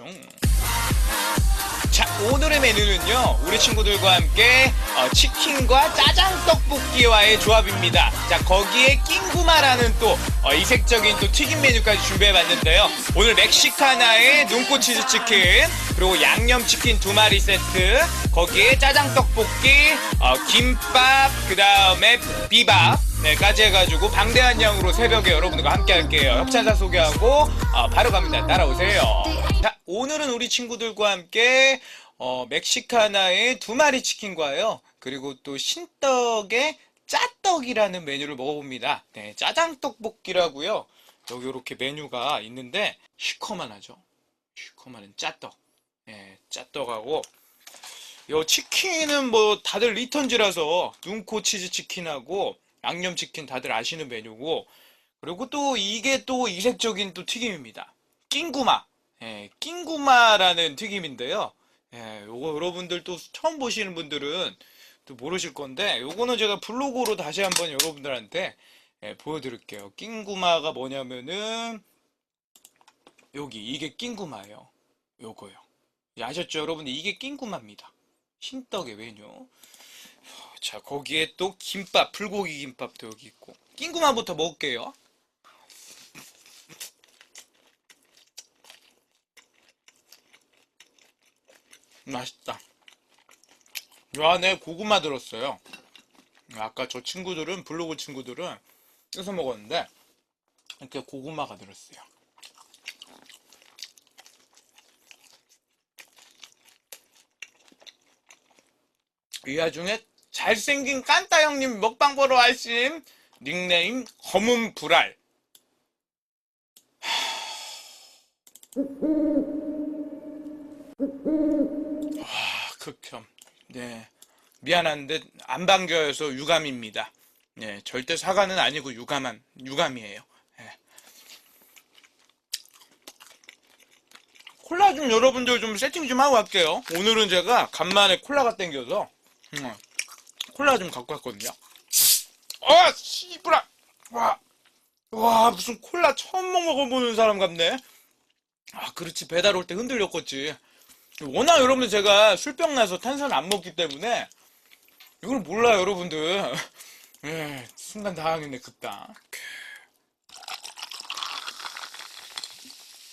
슝. 자, 오늘의 메뉴는요, 우리 친구들과 함께 어, 치킨과 짜장 떡볶이와의 조합입니다. 자, 거기에 낑구마라는 또 어, 이색적인 또 튀김 메뉴까지 준비해봤는데요. 오늘 멕시카나의 눈꽃 치즈 치킨, 그리고 양념 치킨 두 마리 세트, 거기에 짜장 떡볶이, 어, 김밥, 그 다음에 비밥, 네까지 해가지고 방대한 양으로 새벽에 여러분들과 함께 할게요. 협찬사 소개하고 어, 바로 갑니다. 따라오세요. 자, 오늘은 우리 친구들과 함께 어, 멕시카나의 두 마리 치킨과요. 그리고 또 신떡의 짜떡이라는 메뉴를 먹어봅니다. 네, 짜장 떡볶이라고요. 여기 이렇게 메뉴가 있는데 시커만하죠. 시커만한 짜떡. 네, 짜떡하고 요 치킨은 뭐 다들 리턴즈라서 눈코 치즈 치킨하고 양념 치킨 다들 아시는 메뉴고 그리고 또 이게 또 이색적인 또 튀김입니다. 낑구마. 예, 낑구마라는 tingim인데요. 예, 요거 여러분들 또 처음 보시는 분들은 또 모르실 건데 요거는 제가 블로그로 다시 한번 여러분들한테 예, 보여드릴게요. 낑구마가 뭐냐면은 여기 이게 낑구마예요. 요거요. 예, 아셨죠 여러분들 이게 낑구마입니다. 흰떡의 메뉴. 자, 거기에 또 김밥, 불고기 김밥도 여기 있고. 낑구마부터 먹을게요. 맛있다. 요 안에 고구마 들었어요. 아까 저 친구들은, 블로그 친구들은 뜯어 먹었는데, 이렇게 고구마가 들었어요. 이 와중에 잘생긴 깐따 형님 먹방 보러 왔심. 닉네임 검은 불알. 와, 극혐. 네. 미안한데 안 반겨서 유감입니다. 네, 절대 사과는 아니고 유감한 유감이에요. 네. 콜라 좀 여러분들 좀 세팅 좀 하고 갈게요. 오늘은 제가 간만에 콜라가 땡겨서 음, 콜라 좀 갖고 왔거든요. 아, 씨부라. 와, 와 무슨 콜라 처음 먹어보는 사람 같네. 아, 그렇지 배달 올 때 흔들렸겠지. 워낙 여러분들 제가 술병 나서 탄산 안 먹기 때문에 이걸 몰라요, 여러분들. 예, 순간 당황했네, 그따.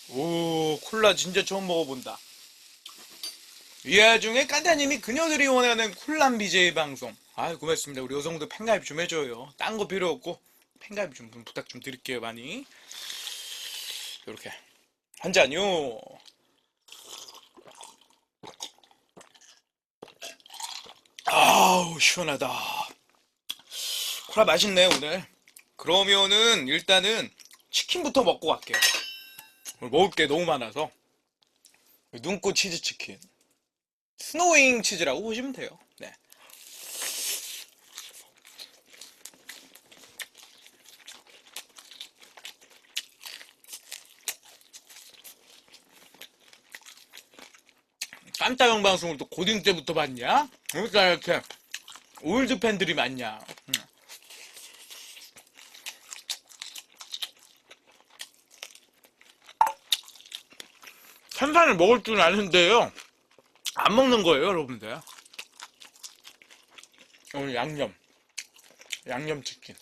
오, 콜라 진짜 처음 먹어본다. 이 와중에 깐타님이 그녀들이 원하는 콜람 BJ 방송. 아 고맙습니다. 우리 여성들 팬가입 좀 해줘요. 딴 거 필요 없고 팬가입 좀 부탁 좀 드릴게요, 많이. 이렇게 한 잔요. 아우 시원하다. 콜라 맛있네 오늘. 그러면은 일단은 치킨부터 먹고 갈게요. 먹을 게 너무 많아서 눈꽃 치즈 치킨. 스노잉 치즈라고 보시면 돼요. 네. 깜짝형 방송을 또 고딩 때부터 봤냐? 그러니까 이렇게 올드 팬들이 많냐? 음. 탄산을 먹을 줄 아는데요. 안 먹는 거예요, 여러분들. 오늘 양념. 양념 치킨.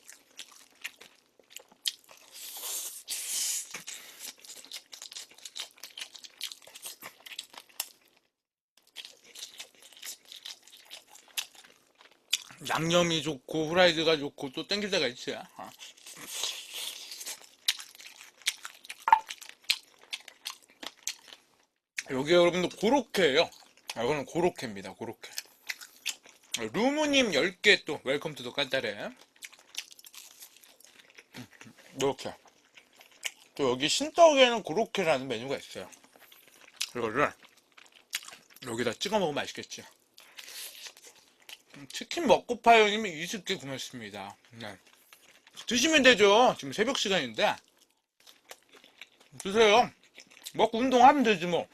양념이 좋고 후라이드가 좋고 또 땡길 때가 있지. 어. 여기 여러분들 고로케 예요. 아, 이거는 고로케입니다. 고로케. 루무님 10개 또 웰컴 투더 깐따레. 이렇게. 또 여기 신떡에는 고로케라는 메뉴가 있어요. 이거를 여기다 찍어 먹으면 맛있겠지. 치킨 먹고 파요님이 20개 구매했습니다. 네. 드시면 되죠. 지금 새벽 시간인데. 드세요. 먹고 운동하면 되지 뭐.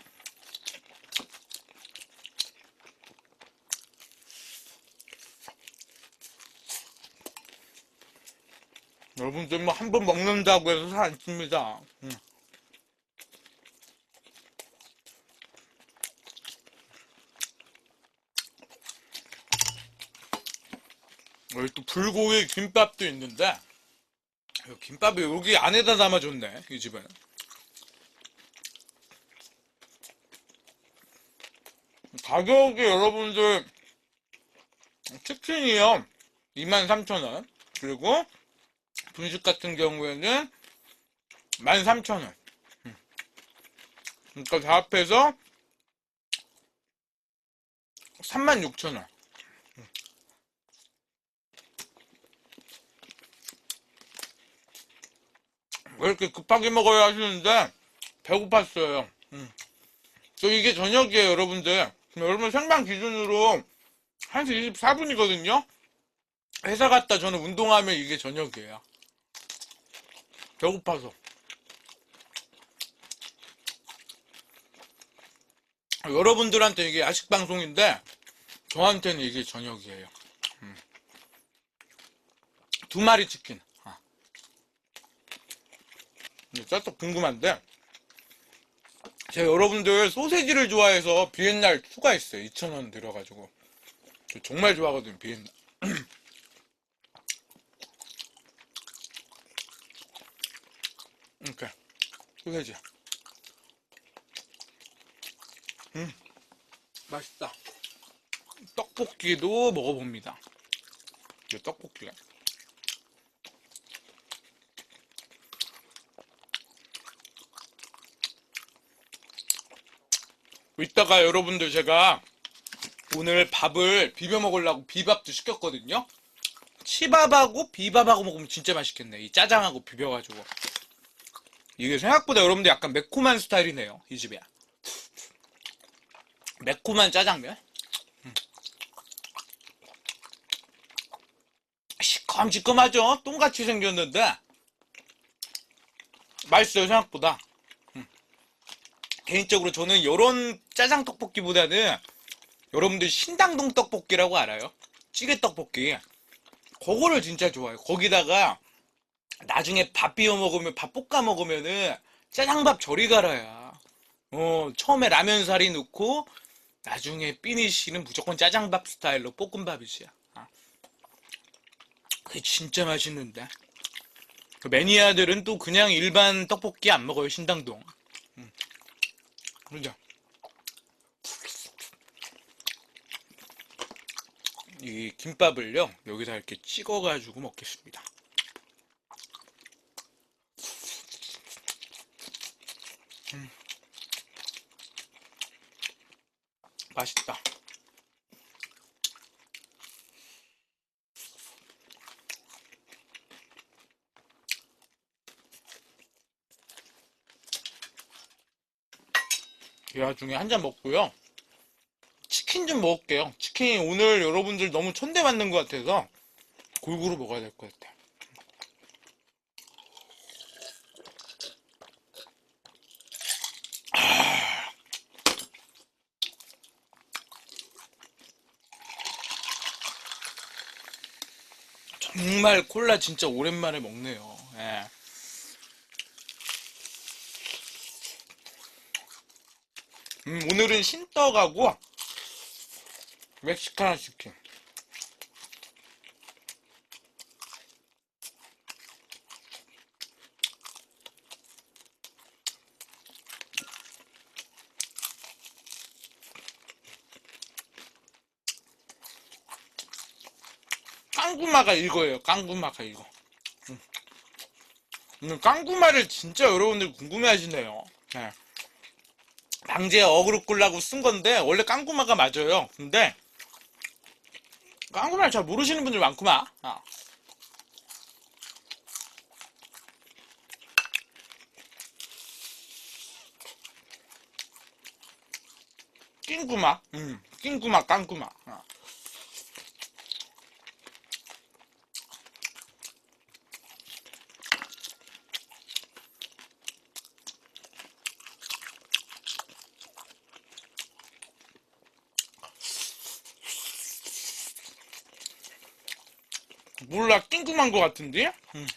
여러분들 뭐 한 번 먹는다고 해서 살 안 찝니다. 음. 여기 또 불고기 김밥도 있는데 이 김밥이 여기 안에다 담아줬네 이 집은. 가격이 여러분들 치킨이요 23,000원. 그리고 분식 같은 경우에는 13,000원. 그러니까 다 합해서 36,000원 왜 이렇게 급하게 먹어야 하시는데 배고팠어요. 음. 저 이게 저녁이에요, 여러분들. 여러분 생방 기준으로 1시 24분이거든요. 회사 갔다 저는 운동하면 이게 저녁이에요. 배고파서. 여러분들한테 이게 야식 방송인데 저한테는 이게 저녁이에요. 음. 두 마리 치킨. 아. 근데 짤떡 궁금한데 제가 여러분들 소세지를 좋아해서 비엔날 추가했어요. 2,000원 들여가지고. 저 정말 좋아하거든요 비엔날. 이렇게 소세지. 음. 맛있다. 떡볶이도 먹어봅니다. 이 떡볶이가 이따가 여러분들 제가 오늘 밥을 비벼 먹으려고 비밥도 시켰거든요. 치밥하고 비밥하고 먹으면 진짜 맛있겠네. 이 짜장하고 비벼가지고. 이게 생각보다 여러분들 약간 매콤한 스타일이네요. 이 집이야. 매콤한 짜장면? 음. 시큼시큼하죠? 똥같이 생겼는데 맛있어요 생각보다. 개인적으로 저는 요런 짜장 떡볶이보다는 여러분들 신당동 떡볶이라고 알아요? 찌개 떡볶이. 그거를 진짜 좋아해요. 거기다가 나중에 밥 비벼 먹으면 밥 볶아 먹으면은 짜장밥 저리 가라야. 어, 처음에 라면 사리 넣고 나중에 피니쉬는 무조건 짜장밥 스타일로 볶음밥이지야. 아. 그게 진짜 맛있는데. 그 매니아들은 또 그냥 일반 떡볶이 안 먹어요, 신당동. 그죠? 이 김밥을요 여기다 이렇게 찍어 가지고 먹겠습니다. 음. 맛있다. 이 와중에 한 잔 먹고요. 치킨 좀 먹을게요. 치킨 오늘 여러분들 너무 천대받는 것 같아서 골고루 먹어야 될 것 같아요. 아. 정말 콜라 진짜 오랜만에 먹네요. 예. 음, 오늘은 신떡하고 멕시카나 치킨. 깡구마가 이거예요. 깡구마가 이거. 음. 음, 깡구마를 진짜 여러분들 궁금해 하시네요. 네. 방제 어그로 끌라고 쓴 건데 원래 깡구마가 맞아요. 근데 깡구마를 잘 모르시는 분들 많구만. 아. 낑구마, 음, 낑구마, 깡구마. 아. 몰라 낑궁한 것 같은데? 음.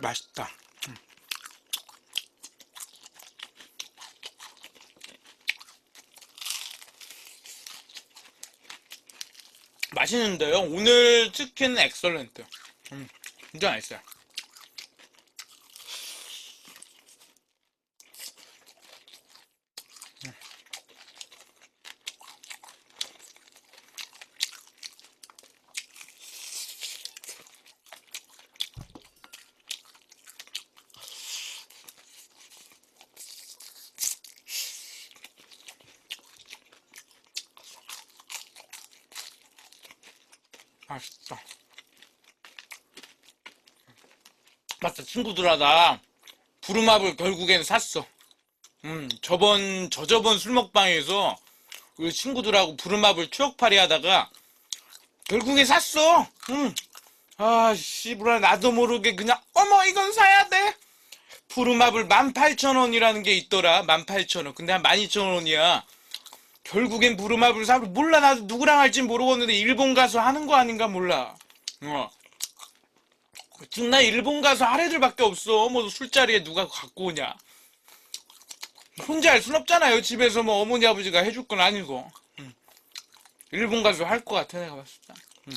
맛있다. 음. 맛있는데요. 오늘 치킨은 엑설런트. 음, 진짜 맛있어요. 맛있다. 맞다, 친구들아, 나 부루마블 결국엔 샀어. 음, 저번, 저저번 술 먹방에서 우리 친구들하고 부루마블 추억팔이 하다가 결국에 샀어. 음. 아, 씨부라, 나도 모르게 그냥, 어머, 이건 사야 돼. 부루마블 18,000원이라는 게 있더라. 18,000원. 근데 한 12,000원이야. 결국엔 부루마블 사고 몰라. 나도 누구랑 할진 모르겠는데 일본 가서 하는 거 아닌가 몰라. 어 지금 나 일본 가서 할 애들밖에 없어. 뭐 술자리에 누가 갖고 오냐. 혼자 할 순 없잖아요. 집에서 뭐 어머니 아버지가 해줄 건 아니고. 음. 일본 가서 할것 같아 내가 봤을 때. 음.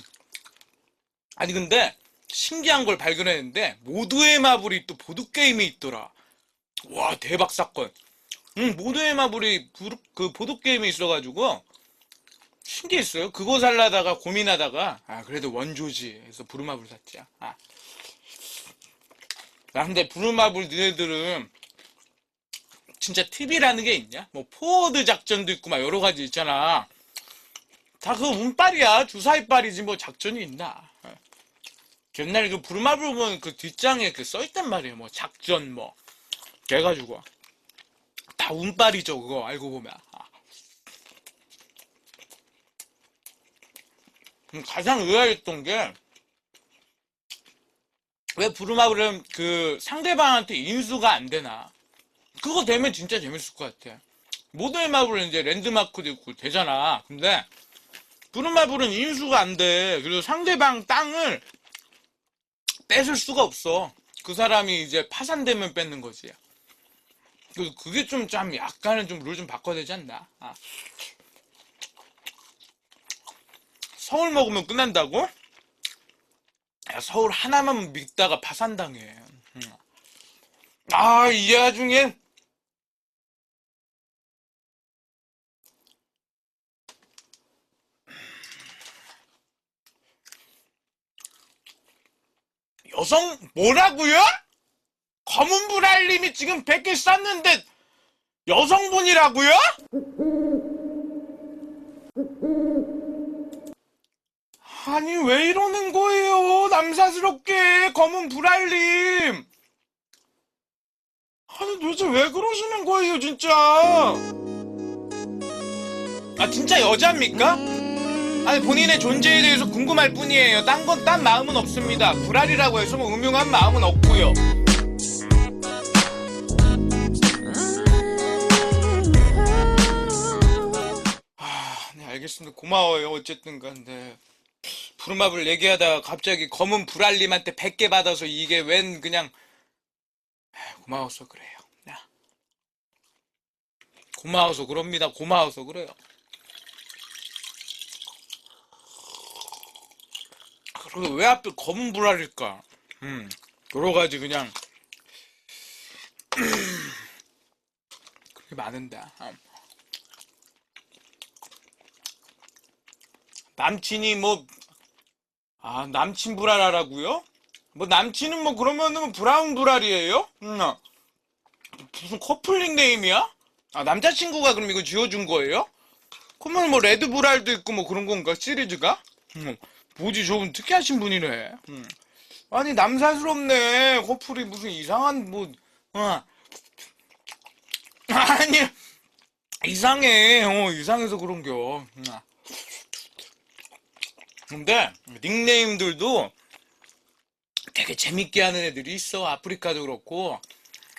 아니 근데 신기한 걸 발견했는데 모두의 마블이 또 보드게임이 있더라. 와 대박 사건 응, 모두의 마블이 부르- 그 보드게임이 있어가지고 신기했어요. 그거 살라다가 고민하다가 아 그래도 원조지 해서 부루마블 샀지. 아. 야, 근데 부루마블 너네들은 진짜 팁이라는 게 있냐? 뭐 포워드 작전도 있고 막 여러 가지 있잖아. 다그 운빨이야. 주사위빨이지 뭐 작전이 있나. 예. 옛날에 그 부루마블 보면 그 뒷장에 그 써있단 말이에요. 뭐 작전 뭐. 그래가지고. 다 운빨이죠 그거 알고 보면. 아. 음, 가장 의아했던 게 왜 부루마블은 그 상대방한테 인수가 안 되나? 그거 되면 진짜 재밌을 것 같아. 모델 마블은 이제 랜드마크도 있고 되잖아. 근데 부루마블은 인수가 안돼. 그리고 상대방 땅을 뺏을 수가 없어. 그 사람이 이제 파산되면 뺏는 거지 그- 그게 좀, 좀 약간은 좀 룰 좀 바꿔야 되지 않나? 아. 서울 먹으면 끝난다고? 야, 서울 하나만 믿다가 파산당해. 음. 아, 이 와중에 여성 뭐라고요? 검은 불알님이 지금 100개 쌌는데 여성분이라고요? 아니 왜 이러는 거예요? 남사스럽게 검은 불알님. 아니 도대체 왜 그러시는 거예요 진짜? 아 진짜 여자입니까? 아니 본인의 존재에 대해서 궁금할 뿐이에요. 딴 건 딴 마음은 없습니다. 불알이라고 해서 뭐 음흉한 마음은 없고요 알겠습니다. 고마워요. 어쨌든 간데. 부루마블 얘기하다가 갑자기 검은 불알림한테 100개 받아서 이게 웬 그냥 아, 고마워서 그래요. 야. 고마워서 그럽니다. 고마워서 그래요. 그리고 왜 하필 검은 불알일까? 음, 여러 가지 그냥 그렇게 많은데. 남친이 뭐, 아, 남친 불알하라고요? 뭐, 남친은 뭐, 그러면은 브라운 불알이에요? 음, 아. 무슨 커플링 네임이야? 아, 남자친구가 그럼 이거 지어준 거예요? 그러면 뭐, 레드 불알도 있고 뭐, 그런 건가? 시리즈가? 음, 뭐지, 저분 특이하신 분이네. 음. 아니, 남사스럽네. 커플이 무슨 이상한, 뭐, 어. 아니, 이상해. 어, 이상해서 그런겨. 음. 아. 근데 닉네임들도 되게 재밌게 하는 애들이 있어. 아프리카도 그렇고